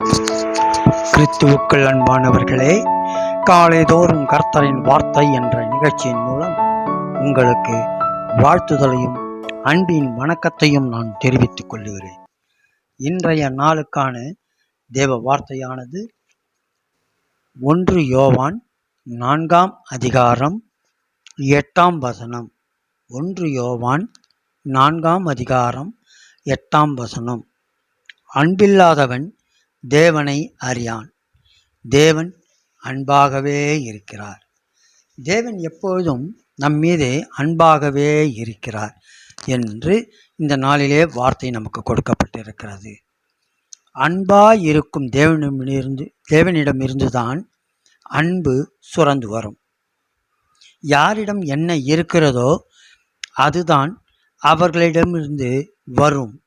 கிறிஸ்துவுக்கள் அன்பானவர்களே காலைதோறும் கர்த்தரின் வார்த்தை என்ற நிகழ்ச்சியின் மூலம் உங்களுக்கு வாழ்த்துதலையும் அன்பின் வணக்கத்தையும் நான் தெரிவித்துக் கொள்கிறேன். இன்றைய நாளுக்கான தேவ வார்த்தையானது ஒன்று யோவான் நான்காம் அதிகாரம் எட்டாம் வசனம். ஒன்று யோவான் நான்காம் அதிகாரம் எட்டாம் வசனம். அன்பில்லாதவன் தேவனை அறியான். தேவன் அன்பாகவே இருக்கிறார். தேவன் எப்பொழுதும் நம் மீது அன்பாகவே இருக்கிறார் என்று இந்த நாளிலே வார்த்தை நமக்கு கொடுக்கப்பட்டிருக்கிறது. அன்பாய் இருக்கும் தேவனிடமிருந்து தேவனிடமிருந்துதான் அன்பு சுரந்து வரும். யாரிடம் என்ன இருக்கிறதோ அதுதான் அவர்களிடமிருந்து வரும்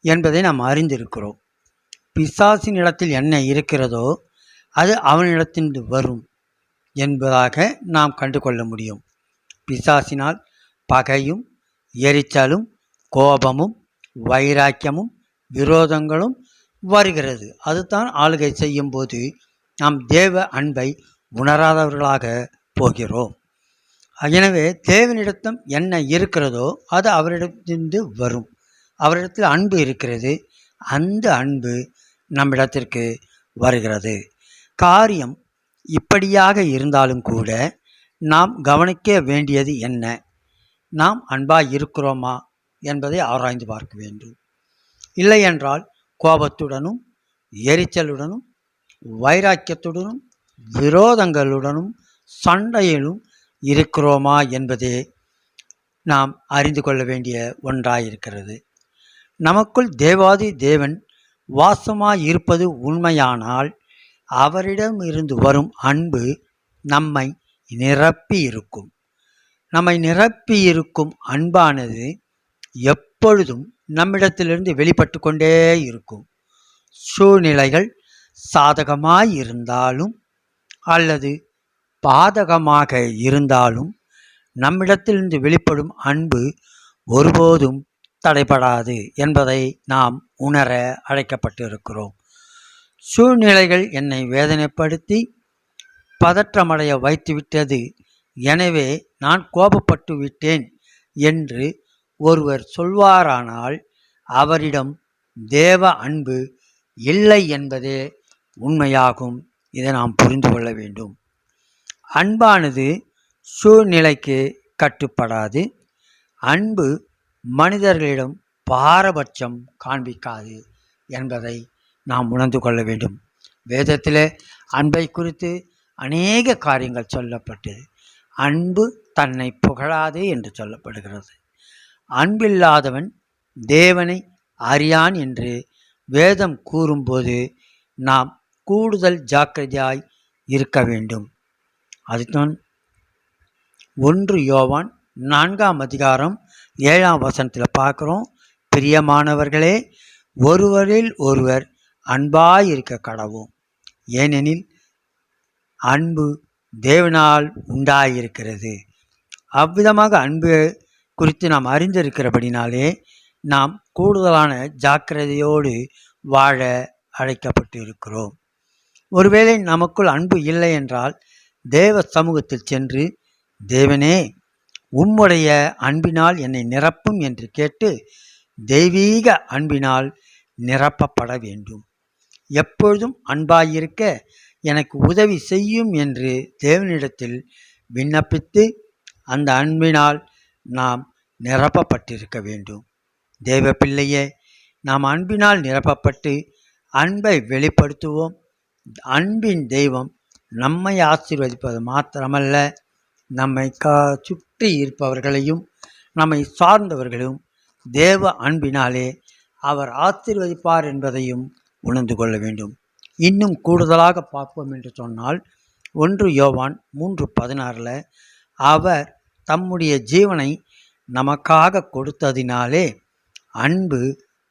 என்பதை நாம் அறிந்திருக்கிறோம். பிசாசின் இடத்தில் என்ன இருக்கிறதோ அது அவனிடத்திலிருந்து வரும் என்பதாக நாம் கண்டுகொள்ள முடியும். பிசாசினால் பகையும் எரிச்சலும் கோபமும் வைராக்கியமும் விரோதங்களும் வருகிறது. அதுதான் ஆளுகை செய்யும்போது நாம் தேவ அன்பை உணராதவர்களாக போகிறோம். எனவே தேவனிடத்தம் என்ன இருக்கிறதோ அது அவரிடத்திலிருந்து வரும். அவரிடத்தில் அன்பு இருக்கிறது. அந்த அன்பு நம்மிடத்திற்கு வருகிறது. காரியம் இப்படியாக இருந்தாலும் கூட நாம் கவனிக்க வேண்டியது என்ன? நாம் அன்பாக இருக்கிறோமா என்பதை ஆராய்ந்து பார்க்க வேண்டும். இல்லை என்றால் கோபத்துடனும் எரிச்சலுடனும் வைராக்கியத்துடனும் விரோதங்களுடனும் சண்டையிலும் இருக்கிறோமா என்பதே நாம் அறிந்து கொள்ள வேண்டிய ஒன்றாயிருக்கிறது. நமக்குள் தேவாதி தேவன் வாசமாய் இருப்பது உண்மையானால் அவரிடம் இருந்து வரும் அன்பு நம்மை நிரப்பி இருக்கும் நம்மை நிரப்பி இருக்கும் அன்பானது எப்பொழுதும் நம்மிடத்திலிருந்து வெளிப்பட்டு கொண்டே இருக்கும். சூழ்நிலைகள் சாதகமாய் இருந்தாலும் அல்லது பாதகமாக இருந்தாலும் நம்மிடத்திலிருந்து வெளிப்படும் அன்பு ஒருபோதும் தடைபடாது என்பதை நாம் உணர அழைக்கப்பட்டிருக்கிறோம். சூழ்நிலைகள் என்னை வேதனைப்படுத்தி பதற்றமடைய வைத்துவிட்டது. எனவே நான் கோபப்பட்டு விட்டேன் என்று ஒருவர் சொல்வாரானால் அவரிடம் தேவ அன்பு இல்லை என்பதே உண்மையாகும். இதை நாம் புரிந்து கொள்ள வேண்டும். அன்பானது சூழ்நிலைக்கு கட்டுப்படாது. அன்பு மனிதர்களிடம் பாரபட்சம் காண்பிக்காது என்பதை நாம் உணர்ந்து கொள்ள வேண்டும். வேதத்தில் அன்பை குறித்து அநேக காரியங்கள் சொல்லப்பட்டது அன்பு தன்னை புகழாது என்று சொல்லப்படுகிறது. அன்பில்லாதவன் தேவனை அறியான் என்று வேதம் கூறும்போது நாம் கூடுதல் ஜாக்கிரதையாய் இருக்க வேண்டும். அதுதான் ஒன்று யோவான் நான்காம் அதிகாரம் ஏழாம் வசனத்தில் பார்க்குறோம் பிரியமானவர்களே ஒருவரில் ஒருவர் அன்பாய் இருக்க கடவும் ஏனெனில் அன்பு தேவனால் உண்டாயிருக்கிறது. அவ்விதமாக அன்பு குறித்து நாம் அறிந்திருக்கிறபடினாலே நாம் கூடுதலான ஜாக்கிரதையோடு வாழ அழைக்கப்பட்டு இருக்கிறோம் ஒருவேளை நமக்குள் அன்பு இல்லை என்றால் தேவ சமூகத்தில் சென்று தேவனே உம்முடைய அன்பினால் என்னை நிரப்பும் என்று கேட்டு தெய்வீக அன்பினால் நிரப்பப்பட வேண்டும். எப்பொழுதும் அன்பாயிருக்க எனக்கு உதவி செய்யும் என்று தேவனிடத்தில் விண்ணப்பித்து அந்த அன்பினால் நாம் நிரப்பப்பட்டிருக்க வேண்டும். தேவ பிள்ளையே நாம் அன்பினால் நிரப்பப்பட்டு அன்பை வெளிப்படுத்துவோம். அன்பின் தெய்வம் நம்மை ஆசீர்வதிப்பது மாத்திரமல்ல. நம்மை கா சுற்றி இருப்பவர்களையும் நம்மை சார்ந்தவர்களையும் தேவ அன்பினாலே அவர் ஆசீர்வதிப்பார் என்பதையும் உணர்ந்து கொள்ள வேண்டும். இன்னும் கூடுதலாக பார்ப்போம் என்று சொன்னால் ஒன்று யோவான் மூன்று பதினாறில் அவர் தம்முடைய ஜீவனை நமக்காக கொடுத்ததினாலே அன்பு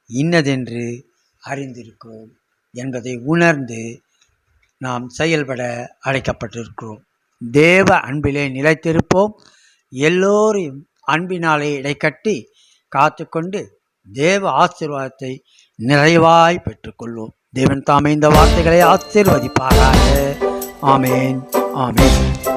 இன்னதென்று அறிந்திருக்கிறோம் என்பதை உணர்ந்து நாம் செயல்பட அழைக்கப்பட்டிருக்கிறோம். தேவ அன்பிலே நிலைத்திருப்போம். எல்லோரையும் அன்பினாலே இடைக்கட்டி காத்துக்கொண்டு தேவ ஆசீர்வாதத்தை நிறைவாய் பெற்றுக்கொள்வோம். தேவன் தாமே இந்த வார்த்தைகளை ஆசீர்வதிப்பாராக. ஆமேன். ஆமேன்.